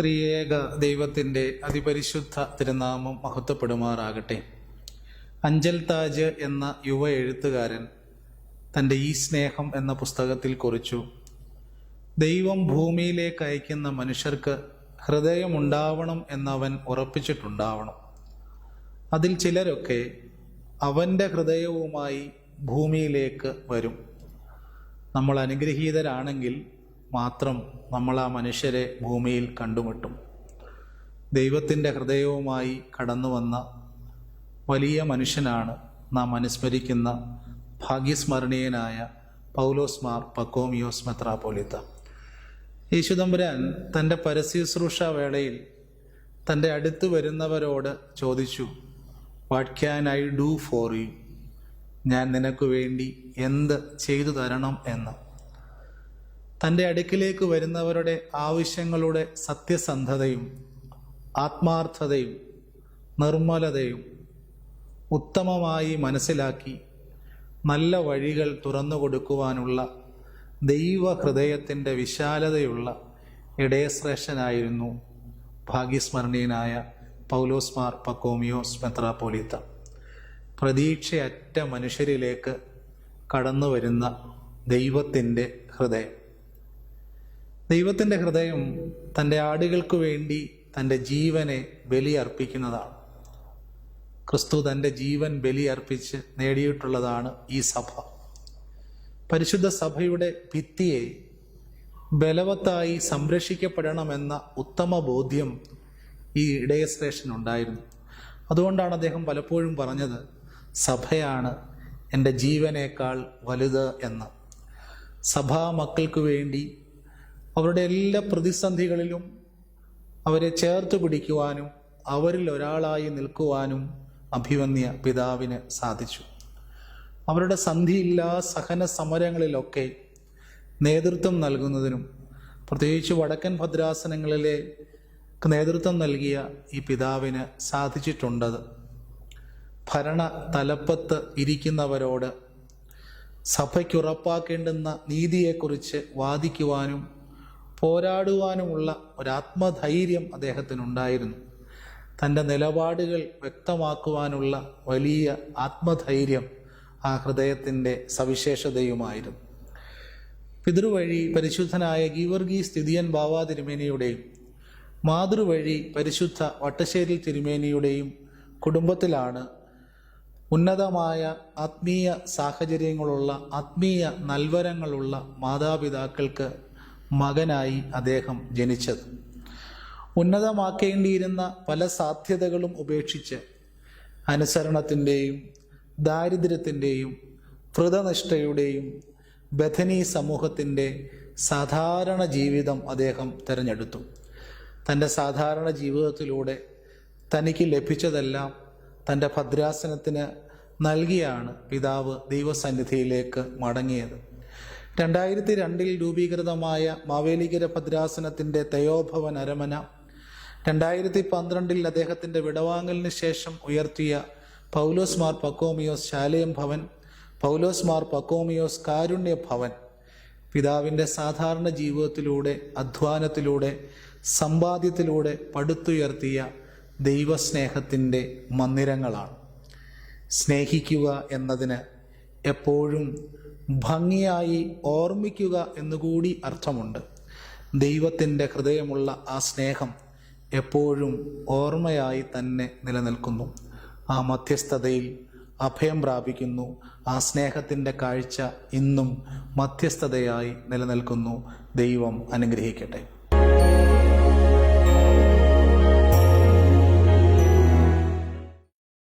ത്രിയേക ദൈവത്തിന്റെ അതിപരിശുദ്ധ തിരുനാമം മഹത്വപ്പെടുമാറാകട്ടെ. അഞ്ചൽ താജ് എന്ന യുവ എഴുത്തുകാരൻ തന്റെ ഈ സ്നേഹം എന്ന പുസ്തകത്തിൽ കുറിച്ചു. ദൈവം ഭൂമിയിലേക്ക് അയക്കുന്ന മനുഷ്യർക്ക് ഹൃദയമുണ്ടാവണം എന്നവൻ ഉറപ്പിച്ചിട്ടുണ്ടാവണം. അതിൽ ചിലരൊക്കെ അവന്റെ ഹൃദയവുമായി ഭൂമിയിലേക്ക് വരും. നമ്മൾ അനുഗ്രഹീതരാണെങ്കിൽ മാത്രം നമ്മൾ ആ മനുഷ്യരെ ഭൂമിയിൽ കണ്ടുമുട്ടും. ദൈവത്തിന്റെ ഹൃദയവുമായി കടന്നു വന്ന വലിയ മനുഷ്യനാണ് നാം അനുസ്മരിക്കുന്ന ഭാഗ്യസ്മരണീയനായ പൗലോസ് മാർ പക്കോമിയോസ് മെത്രാപോലിത്ത യേശുദമ്പുരാൻ തന്റെ പരസ്യശ്രൂഷ വേളയിൽ തന്റെ അടുത്ത് വരുന്നവരോട് ചോദിച്ചു what can I do for you ഞാൻ നിനക്ക് വേണ്ടി എന്ത് ചെയ്തു തരണം? എന്ന്. തന്റെ അടുക്കിലേക്ക് വരുന്നവരുടെ ആവശ്യങ്ങളുടെ സത്യസന്ധതയും ആത്മാർത്ഥതയും നിർമ്മലതയും ഉത്തമമായി മനസ്സിലാക്കി നല്ല വഴികൾ തുറന്നു കൊടുക്കുവാനുള്ള ദൈവഹൃദയത്തിന്റെ വിശാലതയുള്ള ഇടയശ്രേഷ്ഠനായിരുന്നു ഭാഗ്യസ്മരണീയനായ പൗലോസ് മാർ പക്കോമിയോസ് മെത്രാപ്പോലിത്ത. പ്രതീക്ഷയറ്റ മനുഷ്യരിലേക്ക് കടന്നു വരുന്ന ദൈവത്തിന്റെ ഹൃദയം. ദൈവത്തിന്റെ ഹൃദയം തന്റെ ആടുകൾക്ക് വേണ്ടി തന്റെ ജീവനെ ബലിയർപ്പിക്കുന്നതാണ്. ക്രിസ്തു തന്റെ ജീവൻ ബലിയർപ്പിച്ച് നേടിയിട്ടുള്ളതാണ് ഈ സഭ. പരിശുദ്ധ സഭയുടെ ഭിത്തിയെ ബലവത്തായി സംരക്ഷിക്കപ്പെടണമെന്ന ഉത്തമ ബോധ്യം ഈ ഇടയശ്രേഷ്ഠനുണ്ടായിരുന്നു. അതുകൊണ്ടാണ് അദ്ദേഹം പലപ്പോഴും പറഞ്ഞത് സഭയാണ് എന്റെ ജീവനേക്കാൾ വലുത് എന്ന്. സഭാ മക്കൾക്ക് വേണ്ടി അവരുടെ എല്ലാ പ്രതിസന്ധികളിലും അവരെ ചേർത്ത് പിടിക്കുവാനും അവരിൽ ഒരാളായി നിൽക്കുവാനും അഭിവന്യ പിതാവിന് സാധിച്ചു. അവരുടെ സന്ധിയില്ലാ സഹന സമരങ്ങളിലൊക്കെ നേതൃത്വം നൽകുന്നതിനും പ്രത്യേകിച്ച് വടക്കൻ ഭദ്രാസനങ്ങളിലെ നേതൃത്വം നൽകിയ ഈ പിതാവിന് സാധിച്ചിട്ടുണ്ടത് ഭരണ തലപ്പത്ത് ഇരിക്കുന്നവരോട് സഭയ്ക്കുറപ്പാക്കേണ്ടുന്ന നീതിയെക്കുറിച്ച് വാദിക്കുവാനും പോരാടുവാനുമുള്ള ഒരാത്മധൈര്യം അദ്ദേഹത്തിനുണ്ടായിരുന്നു. തന്റെ നിലപാടുകൾ വ്യക്തമാക്കുവാനുള്ള വലിയ ആത്മധൈര്യം ആ ഹൃദയത്തിന്റെ സവിശേഷതയുമായിരുന്നു. പിതൃവഴി പരിശുദ്ധനായ ഗീവർഗി സ്ഥിതിയൻ ബാവാ തിരുമേനിയുടെയും മാതൃവഴി പരിശുദ്ധ വട്ടശ്ശേരി തിരുമേനിയുടെയും കുടുംബത്തിലാണ് ഉന്നതമായ ആത്മീയ സാഹചര്യങ്ങളുള്ള ആത്മീയ നൽവരങ്ങളുള്ള മാതാപിതാക്കൾക്ക് മകനായി അദ്ദേഹം ജനിച്ചത്. ഉന്നതമാക്കേണ്ടിയിരുന്ന പല സാധ്യതകളും ഉപേക്ഷിച്ച് അനുസരണത്തിന്റെയും ദാരിദ്ര്യത്തിന്റെയും വ്രതനിഷ്ഠയുടെയും ബഥനി സമൂഹത്തിന്റെ സാധാരണ ജീവിതം അദ്ദേഹം തിരഞ്ഞെടുത്തു. തന്റെ സാധാരണ ജീവിതത്തിലൂടെ തനിക്ക് ലഭിച്ചതെല്ലാം തന്റെ ഭദ്രാസനത്തിന് നൽകിയാണ് പിതാവ് ദൈവസന്നിധിയിലേക്ക് മടങ്ങിയത്. രണ്ടായിരത്തി രണ്ടിൽ രൂപീകൃതമായ മാവേലികര ഭദ്രാസനത്തിന്റെ തയോഭവൻ അരമന രണ്ടായിരത്തി പന്ത്രണ്ടിൽ അദ്ദേഹത്തിന്റെ വിടവാങ്ങലിന് ശേഷം ഉയർത്തിയ പൗലോസ് മാർ പക്കോമിയോസ് ശാലയം ഭവൻ പൗലോസ് മാർ പക്കോമിയോസ് കാരുണ്യ ഭവൻ. പിതാവിന്റെ സാധാരണ ജീവിതത്തിലൂടെ അധ്വാനത്തിലൂടെ സമ്പാദ്യത്തിലൂടെ പടുത്തുയർത്തിയ ദൈവസ്നേഹത്തിന്റെ മന്ദിരങ്ങളാണ്. സ്നേഹിക്കുക എന്നതിന് എപ്പോഴും ഭംഗിയായി ഓർമ്മിക്കുക എന്നുകൂടി അർത്ഥമുണ്ട്. ദൈവത്തിന്റെ ഹൃദയമുള്ള ആ സ്നേഹം എപ്പോഴും ഓർമ്മയായി തന്നെ നിലനിൽക്കുന്നു. ആ മധ്യസ്ഥതയിൽ അഭയം പ്രാപിക്കുന്നു. ആ സ്നേഹത്തിന്റെ കാഴ്ച ഇന്നും മധ്യസ്ഥതയായി നിലനിൽക്കുന്നു. ദൈവം അനുഗ്രഹിക്കട്ടെ.